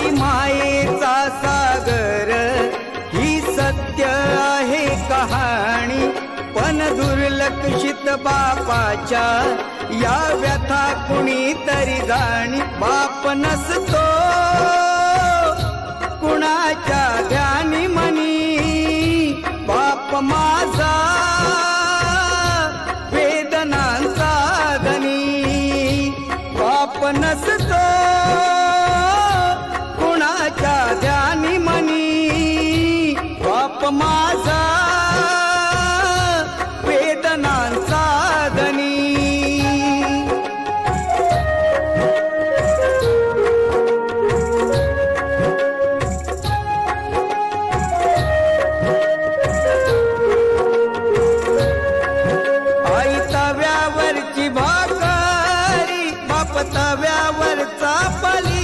आई मायेचा सागर ही सत्य आहे कहाणी. पण दुर्लक्षित बापाच्या या व्यथा कुणी तरी जाणी. बाप नसतो कुणाच्या ध्यानी मनी. बाप माझा वेदनांचा धनी. बाप नसतो माझा वेदनांचा धनी. आई तव्यावरची भाकरी बाप तव्यावरचा पली.